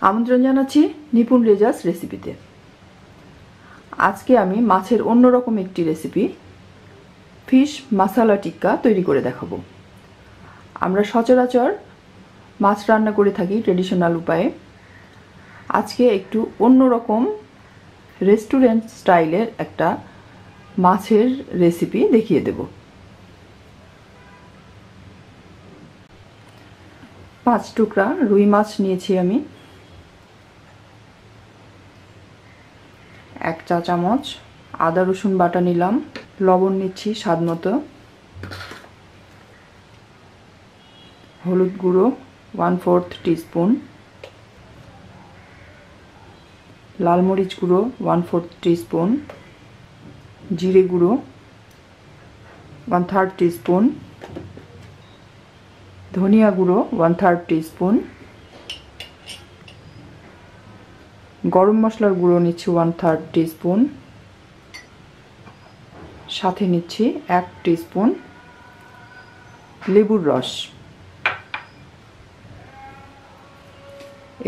আমন্ত্রণ জানাচ্ছি নিপুণ রেজাস রেসিপিতে। আজকে আমি মাছের অন্যরকম একটি রেসিপি, ফিশ মাসালা টিক্কা তৈরি করে দেখাবো। আমরা সচরাচর মাছ রান্না করে থাকি ট্রেডিশনাল উপায়ে। আজকে একটু অন্যরকম রেস্টুরেন্ট স্টাইলের একটা মাছের রেসিপি দেখিয়ে দেব। পাঁচ টুকরা রুই মাছ নিয়েছি আমি। এক চা চামচ আদা রসুন বাটা নিলাম। লবণ নিচ্ছি স্বাদ মতো। হলুদ গুঁড়ো ওয়ান ফোর্থ টিস্পুন। লাল মরিচ গুঁড়ো ওয়ান ফোর্থ টিস্পুন। জিরে গুঁড়ো ওয়ান থার্ড টিস্পুন। ধনিয়া গুঁড়ো ওয়ান থার্ড টিস্পুন গরম মশলার গুঁড়ো নিচ্ছি ওয়ান থার্ড টিস্পুন সাথে নিচ্ছি এক টিস্পুন লেবুর রস।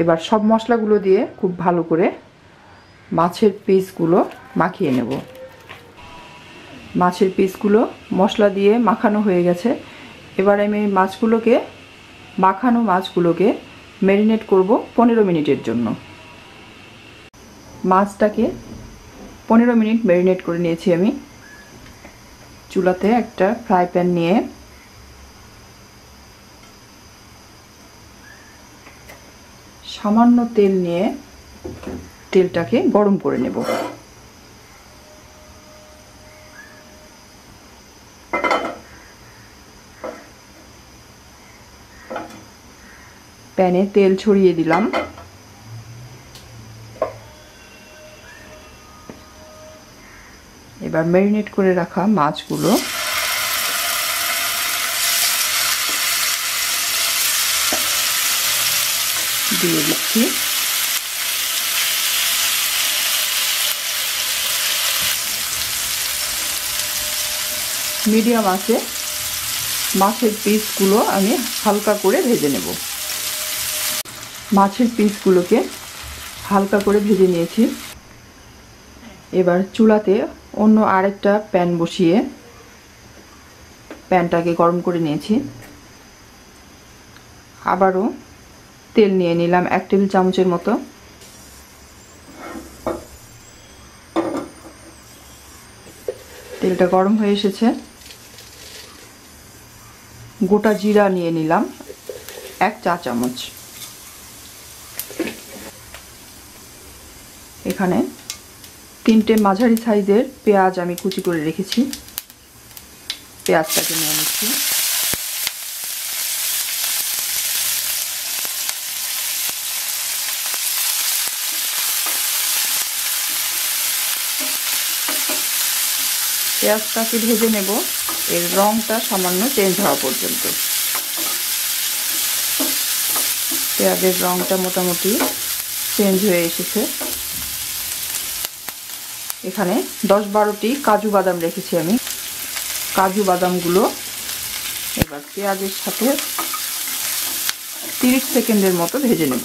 এবার সব মশলাগুলো দিয়ে খুব ভালো করে মাছের পিসগুলো মাখিয়ে নেব। মাছের পিসগুলো মশলা দিয়ে মাখানো হয়ে গেছে। এবার আমি মাছগুলোকে, মাখানো মাছগুলোকে ম্যারিনেট করব পনেরো মিনিটের জন্য। মাছটাকে পনেরো মিনিট ম্যারিনেট করে নিয়েছি আমি। চুলাতে একটা ফ্রাই প্যান নিয়ে সামান্য তেল নিয়ে তেলটাকে গরম করে নেব। প্যানে তেল ছড়িয়ে দিলাম। এবার ম্যারিনেট করে রাখা মাছগুলো। দিয়ে দিচ্ছি। মিডিয়াম আছে। মাছের পিসগুলো আমি হালকা করে ভেজে নেব। মাছের পিসগুলোকে হালকা করে ভেজে নিয়েছি। এবার চুলাতে অন্য আরেকটা প্যান বসিয়ে প্যানটাকে গরম করে নিয়েছি। আবারও তেল নিয়ে নিলাম এক টেবিল চামচের মতো। তেলটা গরম হয়ে এসেছে। গোটা জিরা নিয়ে নিলাম এক চা চামচ। এখানে তিনটে মাঝারি সাইজের পেঁয়াজ আমি কুচি করে রেখেছি। পেঁয়াজটাকে নিয়ে নিচ্ছি। পেঁয়াজটাকে ভেজে নেব। এর রঙটা সামান্য চেঞ্জ হওয়া পর্যন্ত। পেঁয়াজের রঙটা মোটামুটি চেঞ্জ হয়ে এসেছে। এখানে দশ বারোটি কাজু বাদাম রেখেছি আমি। কাজু বাদামগুলো এবার পেঁয়াজের সাথে তিরিশ সেকেন্ডের মতো ভেজে নেব।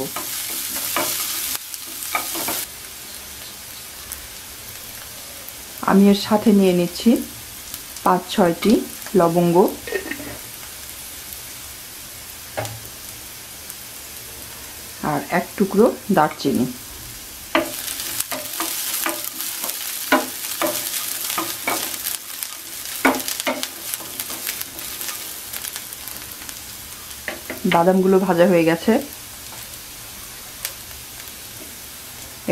আমি এর সাথে নিয়ে নিচ্ছি পাঁচ ছয়টি লবঙ্গ। আর এক টুকরো দারচিনি। বাদামগুলো ভাজা হয়ে গেছে।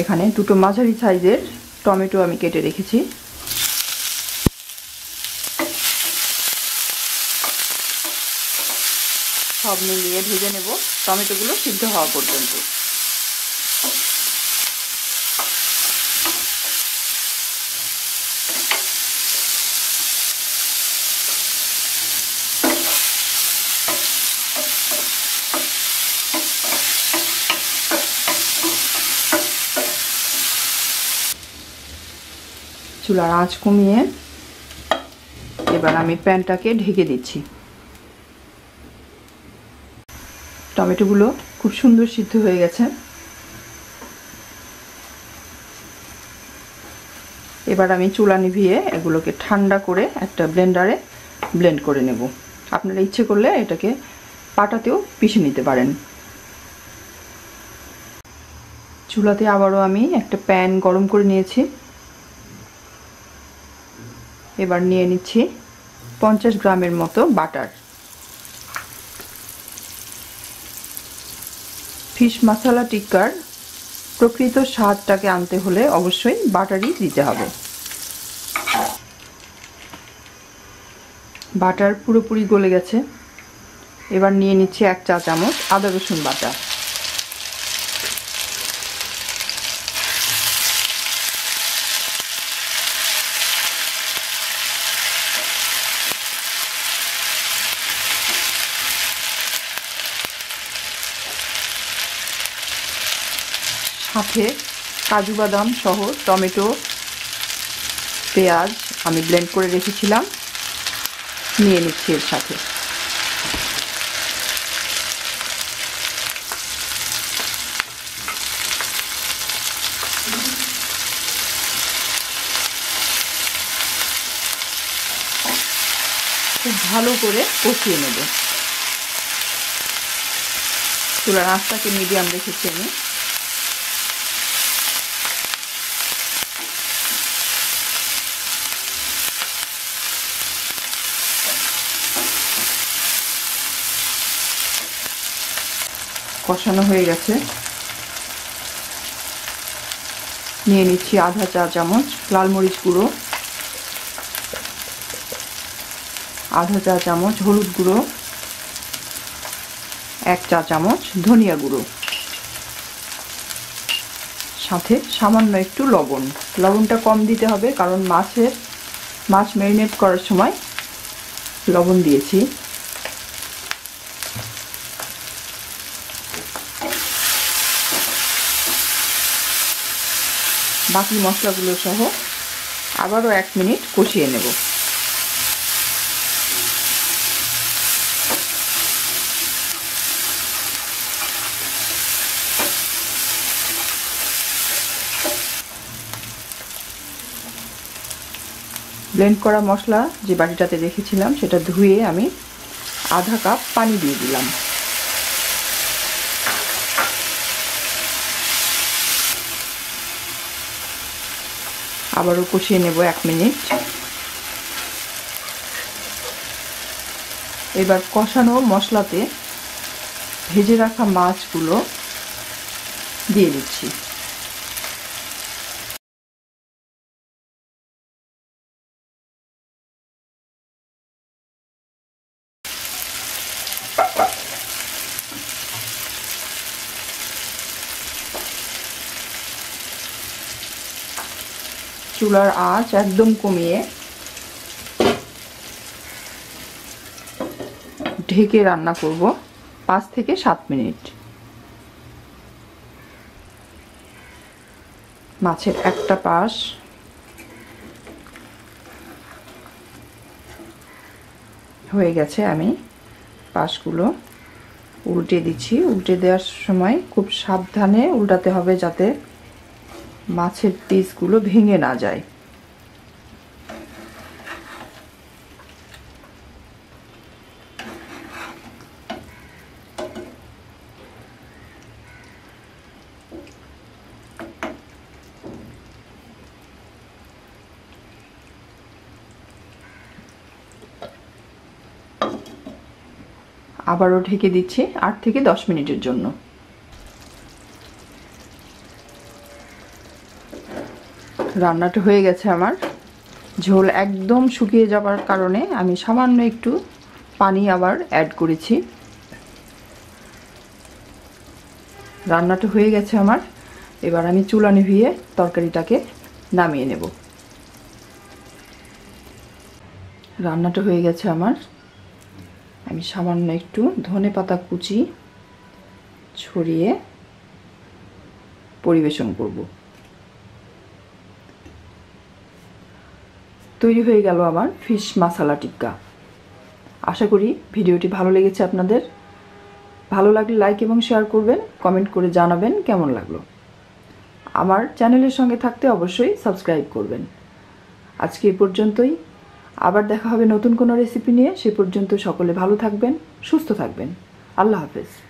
এখানে দুটো মাঝারি সাইজের টমেটো আমি কেটে রেখেছি। সব মিলিয়ে ভেজে নেব। টমেটোগুলো সিদ্ধ হওয়া পর্যন্ত। চুলার আঁচ কমিয়ে এবার আমি প্যানটাকে ঢেকে দিচ্ছি। টমেটোগুলো খুব সুন্দর সিদ্ধ হয়ে গেছে। এবার আমি চুলা নিভিয়ে এগুলোকে ঠান্ডা করে একটা ব্লেন্ডারে ব্লেন্ড করে নেব। আপনারা ইচ্ছে করলে এটাকে পাটাতেও পিষে নিতে পারেন। চুলাতে আবারও আমি একটা প্যান গরম করে নিয়েছি। এবার নিয়ে নিচ্ছি পঞ্চাশ গ্রামের মতো বাটার। ফিশ মশলা টিক্কার প্রকৃত স্বাদটাকে আনতে হলে অবশ্যই বাটারই দিতে হবে। বাটার পুরোপুরি গলে গেছে। এবার নিয়ে নিচ্ছি এক চা চামচ আদা রসুন বাটা। সাথে কাজু বাদাম সহ টমেটো, পেঁয়াজ আমি ব্লেন্ড করে রেখেছিলাম। নিয়ে নিচ্ছি এর সাথে। খুব ভালো করে কষিয়ে নেব। চুলার আঁচটাকে মিডিয়াম রেখেছি আমি কষানো হয়ে গেছে। নিয়ে নিচ্ছি আধা চা চামচ লাল মরিচ গুঁড়ো, আধা চা চামচ হলুদ গুঁড়ো, এক চা চামচ ধনিয়া গুঁড়ো। সাথে সামান্য একটু লবণ। লবণটা কম দিতে হবে কারণ মাছের, মাছ ম্যারিনেট করার সময় লবণ দিয়েছি। বাকি মশলাগুলো সহ আবারও এক মিনিট কষিয়ে নেব। ব্লেন্ড করা মশলা যে বাটিটাতে রেখেছিলাম, সেটা ধুয়ে আমি আধা কাপ পানি দিয়ে দিলাম। আবারও কষিয়ে নেব এক মিনিট। এবার কষানো মশলাতে ভেজে রাখা মাছগুলো দিয়ে দিচ্ছি। চুলার আঁচ একদম কমিয়ে ঢেকে রান্না করব পাঁচ থেকে সাত মিনিট। মাছের একটা পাশ। হয়ে গেছে আমি পাশগুলো উল্টে দিচ্ছি। উল্টে দেওয়ার সময় খুব সাবধানে উল্টাতে হবে যাতে মাছের পিসগুলো ভেঙে না যায়। আবারও ঢেকে দিচ্ছি আট থেকে দশ মিনিটের জন্য। রান্নাটা হয়ে গেছে আমার। ঝোল একদম শুকিয়ে যাওয়ার কারণে আমি সামান্য একটু পানি আবার অ্যাড করেছি। রান্নাটা হয়ে গেছে আমার। এবার আমি চুলা নিভিয়ে তরকারিটাকে নামিয়ে নেব। রান্নাটা হয়ে গেছে আমার। আমি সামান্য একটু ধনে পাতা কুচি ছড়িয়ে পরিবেশন করব। তৈরি হয়ে গেল আমার ফিশ মাসালা টিক্কা। আশা করি ভিডিওটি ভালো লেগেছে আপনাদের। ভালো লাগলে লাইক এবং শেয়ার করবেন কমেন্ট করে জানাবেন কেমন লাগল। আমার চ্যানেলের সঙ্গে থাকতে অবশ্যই সাবস্ক্রাইব করবেন। আজকে এ পর্যন্তই। আবার দেখা হবে নতুন কোনো রেসিপি নিয়ে। সে পর্যন্ত সকলে ভালো থাকবেন, সুস্থ থাকবেন। আল্লাহ হাফেজ।